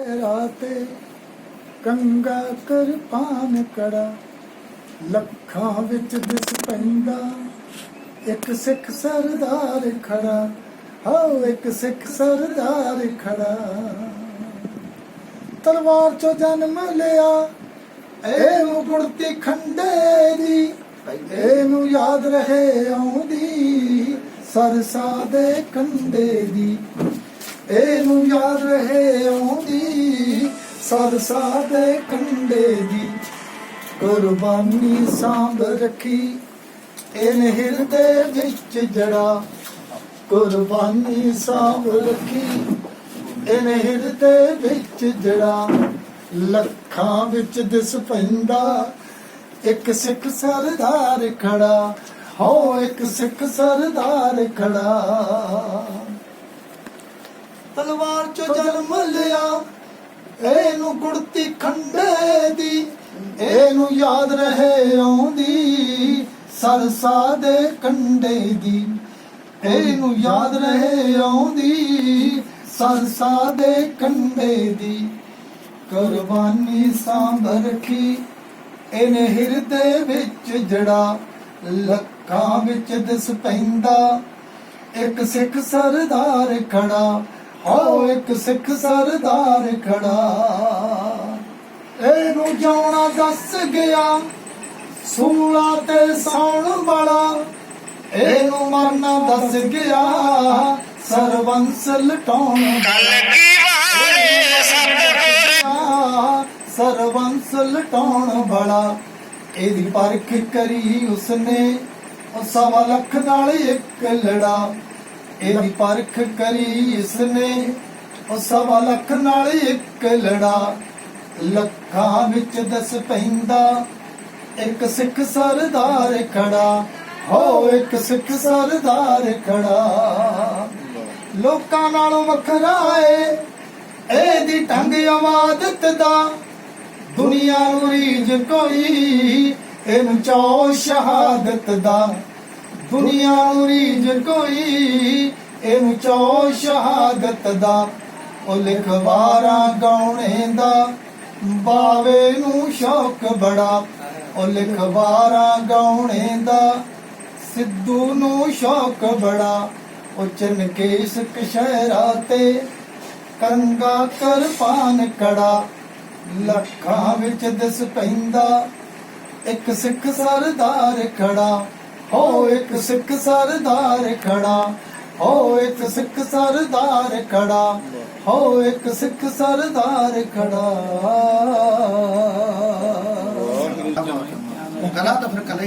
ਰਾਤੇ ਕੰਗਾ ਕਰਪਾਨ ਕੜਾ ਲੱਖਾਂ ਵਿੱਚ ਦਿਸ ਪੈਂਦਾ ਇੱਕ ਸਿੱਖ ਸਰਦਾਰ ਖੜਾ ਹਾਓ ਇੱਕ ਸਿੱਖ ਸਰਦਾਰ ਖੜਾ ਤਲਵਾਰ ਚੋਂ ਜਨਮ ਲਿਆ ਇਹਨੂੰ ਗੁਰਤੀ ਖੰਡੇ ਦੀ ਇਹਨੂੰ ਯਾਦ ਰਹੇ ਆਉਂਦੀ ਸਰਸਾ ਦੇ ਕੰਡੇ ਦੀ ਇਹਨੂੰ ਯਾਦ ਰਹੇ ਆਉਂਦੀ ਸਰਸਾ ਕੰਡੇ ਦੀ ਕੁਰਬਾਨੀ ਸਾਂਭ ਰੱਖੀ। ਇਹਨੇ ਹਿਰਦੇ ਵਿੱਚ ਜੜਾ ਕੁਰਬਾਨੀ ਸਾਂਭ ਰੱਖੀ। ਇਹਨੇ ਹਿਰਦੇ ਵਿੱਚ ਜੜਾ ਲੱਖਾਂ ਵਿੱਚ ਦਿਸ ਪੈਂਦਾ। ਇੱਕ ਸਿੱਖ ਸਰਦਾਰ ਖੜਾ, ਹੋ ਇੱਕ ਸਿੱਖ ਸਰਦਾਰ ਖੜਾ। ਤਲਵਾਰ ਚੋਂ ਜਨਮ ਲਿਆ ਇਹਨੂੰ ਗੁੜਤੀ ਖੰਡੇ ਦੀ, ਇਹਨੂੰ ਯਾਦ ਰਹੇ ਆਉਂਦੀ, ਸਰਸਾ ਦੇ ਕੰਡੇ ਦੀ। ਇਹਨੂੰ ਯਾਦ ਰਹੇ ਆਉਂਦੀ, ਸਰਸਾ ਦੇ ਕੰਡੇ ਦੀ। ਕੁਰਬਾਨੀ ਸਾਂਭ ਰੱਖੀ, ਇਹਨੇ ਹਿਰਦੇ ਵਿੱਚ ਜੜਾ, ਲੱਖਾਂ ਵਿੱਚ ਦਿਸ ਪੈਂਦਾ। ਇੱਕ ਸਿੱਖ ਸਰਦਾਰ ਖੜਾ ਹੋ ਇੱਕ ਸਿੱਖ ਸਰਦਾਰ ਖੜਾ। ਇਹਨੂੰ ਜਾਣਾ ਦੱਸ ਗਿਆ ਸੂਲਾ ਤੇ ਸੌਣ ਵਾਲਾ। ਇਹਨੂੰ ਮਰਨਾ ਦੱਸ ਗਿਆ ਸਰਵੰਸ ਲਟਾਉਣ ਵਾਲੇ। ਸਤਿਗੁਰ ਸਰਵੰਸ ਲਟਾਉਣ ਵਾਲਾ। ਇਹਦੀ ਪਰਖ ਕਰੀ ਉਸਨੇ ਸਵਾ ਲੱਖ ਨਾਲ ਇੱਕ ਲੜਾ। ਇਹਦੀ ਪਰਖ ਕਰੀ ਇਸਨੇ, ਉਹ ਸਵਾ ਲੱਖ ਨਾਲ ਇੱਕ ਲੜਾ। ਲੱਖਾਂ ਵਿੱਚ ਦਸ ਪੈਂਦਾ, ਇੱਕ ਸਿੱਖ ਸਰਦਾਰ ਖੜਾ। ਹੋ, ਇੱਕ ਸਿੱਖ ਸਰਦਾਰ ਖੜਾ। ਲੋਕਾਂ ਨਾਲੋਂ ਵੱਖਰਾ ਏ, ਇਹਦੀ ਢੰਗ ਆਵਾਦਤ ਦਾ। ਦੁਨੀਆ ਨੂੰ ਰੀਝ ਕੋਈ, ਇਹਨੂੰ ਚਾਅ ਸ਼ਹਾਦਤ ਦਾ। ਦੁਨੀਆ ਨੂੰ ਰੀਝ ਕੋਈ ਇਹਨੂੰ ਸ਼ਹਾਦਤ ਦਾ, ਉਹ ਲਿਖਵਾਰਾਂ ਗਾਉਣੇ ਦਾ, ਬਾਵੇ ਨੂੰ ਸ਼ੌਕ ਬੜਾ, ਉਹ ਲਿਖਵਾਰਾਂ ਗਾਉਣੇ ਦਾ, ਸਿੱਧੂ ਨੂੰ ਸ਼ੌਕ ਬੜਾ, ਉਹ ਚਨਕੇਸ਼ ਕਸ਼ਹਿਰਾ ਤੇ ਕੰਗਾ ਕਰਪਾਨ ਕੜਾ, ਲੱਖਾਂ ਵਿੱਚ ਦਿਸ ਪੈਂਦਾ, ਇੱਕ ਸਿੱਖ ਸਰਦਾਰ ਖੜਾ, ਹੋ ਇੱਕ ਸਿੱਖ ਸਰਦਾਰ ਖੜਾ ਹੋ ਇੱਕ ਸਿੱਖ ਸਰਦਾਰ ਖੜਾ ਹੋ ਇੱਕ ਸਿੱਖ ਸਰਦਾਰ ਖੜਾ। ਕਲਾ ਤਾਂ ਫਿਰ ਕਲਾ